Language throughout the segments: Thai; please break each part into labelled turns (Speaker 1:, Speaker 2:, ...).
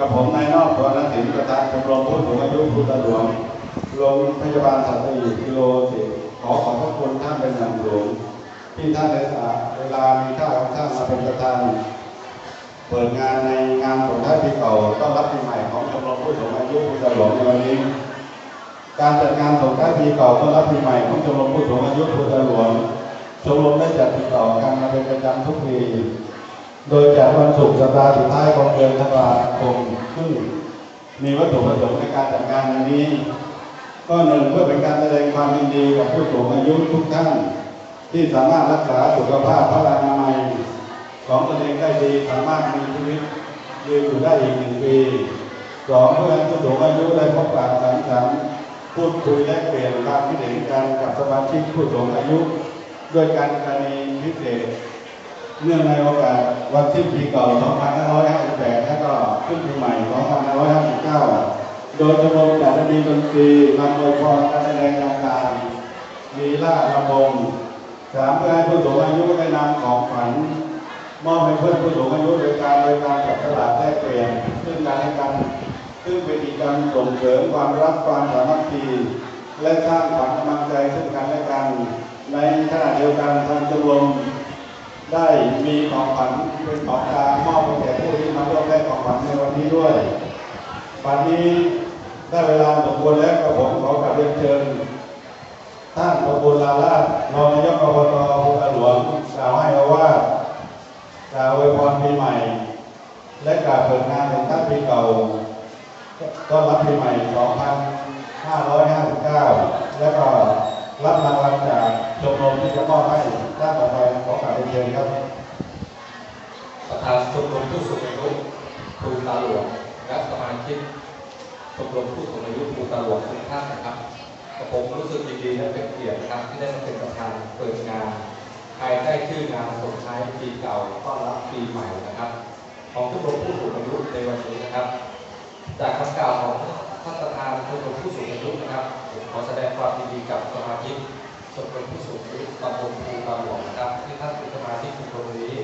Speaker 1: กับผมนายนอกตัวนสินประธานชมรมผู้สูงอายุภูตะหลวงโรงพยาบาลสัตหีบกิโลสิขอขอบพระคุณท่านเป็นอย่างสูงที่ท่านได้เวลามีค่าของท่านมาเป็นประธานเปิดงานในงานสงท้ายปีเก่าต้อนรับปีใหม่ของชมรมผู้สูงอายุภูตะหลวงในวันนี้การจัดงานสงท้ายปีเก่าต้อนรับปีใหม่ของชมรมผู้สูงอายุภูตะหลวงชมรมได้จัดติดต่อกันมาเป็นประจำทุกปี โดยจัดวันศุกร์สัปดาห์สุดท้ายของเดือนธันวาคมซึ่งมีวัตถุประสงค์ในการจัดงานในนี้ ก็หนึ่งเพื่อเป็นการแสดงความยินดีกับผู้สูงอายุทุกท่าน ที่สามารถรักษาสุขภาพพระอนามัยของตนเองได้ดีสามารถมีชีวิตยืนอยู่ได้อีกหนึ่งปีสองเพื่อให้ผู้สูงอายุได้พบปะสังสรรค์พูดคุยและเปลี่ยนความคิดเห็นกันกับสมาชิกผู้สูงอายุ ด้วยการกรณีพิเศษ เนื่องในโอกาสวันที่ปีเก่า 2558 และก็ขึ้นปีใหม่ 2559 โดยชมรมจัดดนตรีดนตรีนำโดยพรการแสดงต่างๆลีลาลำวงสามเพื่อให้ผู้สูงอายุได้นำของขวัญมอบให้เพื่อนผู้สูงอายุโดยการโดยการจับฉลากแลกเปลี่ยนซึ่งกันและกัน ซึ่งเป็นกิจกรรมส่งเสริมความรักความสามัคคีและสร้างขวัญกำลังใจซึ่งกันและกัน ในขณะเดียวกันทางชมรม ได้มีของขวัญเป็นของกลางมอบให้แก่ผู้ที่มาร่วมแลกของขวัญในวันนี้ด้วยวันนี้ได้เวลาสมควรแล้วกับผมขอกราบเรียนเชิญท่านประบุลาลาชรองนายกอบตภูกระหลวงกล่าวให้เราว่ากล่าวอวยพรปีใหม่ และกล่าวเปิดงานของท่านปีเก่าต้อนรับปีใหม่ 2559 และก็ รับรางวัลจากชมรมที่จะมอบให้ท่านต่อไปขอกราบเรียนเชิญครับ
Speaker 2: ประธานชมรมผู้สูงอายุภูตาหลวงและสมาชิกชมรมผู้สูงอายุภูตาหลวงทุกท่านนะครับกับผมรู้สึกยินดีและเป็นเกียรตินะครับที่ได้มาเป็นประธานเปิดงานภายใต้ชื่องานส่งท้ายปีเก่าต้อนรับปีใหม่นะครับ ของชมรมผู้สูงอายุในวันนี้นะครับ จากคำกล่าวของ ท่านประธานชมรมผู้สูงอายุนะครับผมขอแสดงความยินดีกับสมาชิกชมรมผู้สูงอายุตำบลภูตาหลวงนะครับ ที่ท่านเป็นสมาชิกชมรมนี้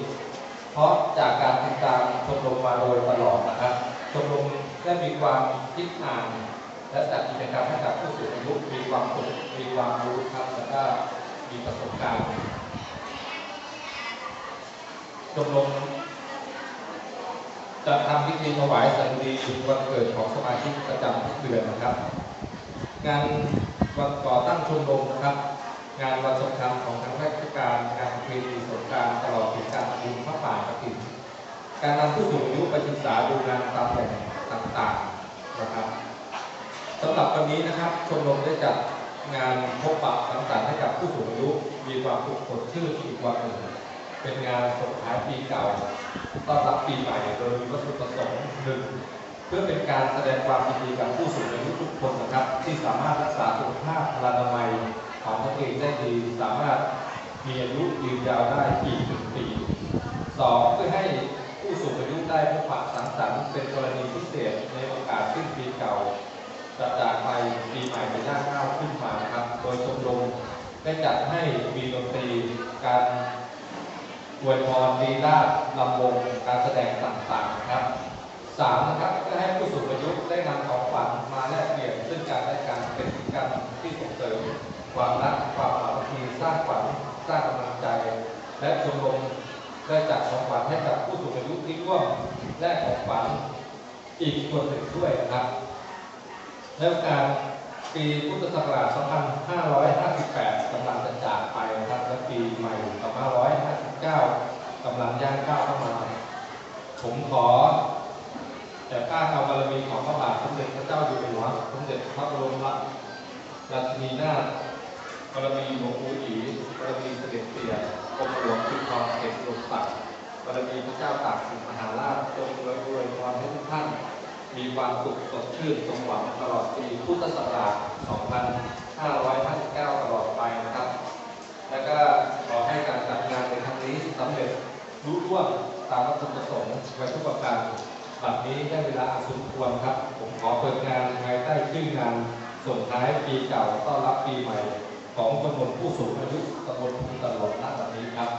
Speaker 2: เพราะจากการติดตามชมรมมาโดยตลอดนะครับชมรมได้มีความคิดอ่านและจัดกิจกรรมให้กับผู้สูงอายุมีความสุขมีความรู้ครับแล้วก็มีประสบการณ์ชมรม จะทำพิธีถวายสันดีวันเกิดของสมาชิกประจำทุกเดือนนะครับ งานวันก่อตั้งชมรมนะครับ งานวันสำคัญของทางราชการงานประเพณีสงการตลอดถึงการบุญพระป่ากฐินการนำผู้สูงอายุไปศึกษาดูงานตามแหล่งต่างๆนะครับสำหรับวันนี้นะครับชมรมได้จัดงานพบปะสังสรรค์ให้กับผู้สูงอายุมีความสุขสดชื่นอีกวันหนึ่ง เป็นงานส่งท้ายปีเก่าต้อนรับปีใหม่โดยมีวัตถุประสงค์หนึ่งเพื่อเป็นการแสดงความยินดีกับผู้สูงอายุทุกคนนะครับ ที่สามารถรักษาสุขภาพพลานามัยของตนเองได้ดีสามารถมีอายุยืนยาวได้อีกหนึ่งปีสองเพื่อให้ผู้สูงอายุได้พบปะสังสรรค์เป็นกรณีพิเศษในโอกาสสิ้นปีเก่าจะจากไปปีใหม่จะย่างก้าวขึ้นมานะครับ โดยชมรมได้จัดให้มีดนตรีการ อวยพรดีลาดลำวงการแสดงต่างๆนะครับสามนะครับเพื่อให้ผู้สูงอายุได้นำของขวัญมาแลกเปลี่ยนซึ่งการและกันเป็นกิจกรรมที่ส่งเสริมความรักความสามัคคีสร้างขวัญสร้างกำลังใจ และชมรมได้จัดของขวัญให้กับผู้สูงอายุที่ร่วมแลกของขวัญอีกส่วนหนึ่งด้วยนะครับแล้วการปีพุทธศักราช 2558กำลังจะจากไปนะครับและปีใหม่2559 กำลังย่างก้าวเข้ามา ผมขอ แต่ก้าเอาบารมีของพระบาทสมเด็จพระเจ้าอยู่หัวสมเด็จพระบรมราชินีนาถบารมีหลวงปู่อีบารมีเสด็จเตี่ยกรมหลวงชุมพรเขตลมศักดิ์บารมีพระเจ้าตากสินมหาราชจงอวยอวยพรให้ทุกท่าน มีความสุขสดชื่นสมหวังตลอดปีพุทธศักราช 2559 ตลอดไปนะครับ แล้วก็ รู้ร่วมตามวัตถุประสงค์ไว้ทุกประการบัดนี้ได้เวลาอันสมควรครับ ผมขอเปิดงานภายใต้ชื่องานส่งท้ายปีเก่าต้อนรับปีใหม่ ของตำบลผู้สูงอายุตำบลภูตลกณบัดนี้ครับ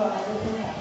Speaker 3: ขอ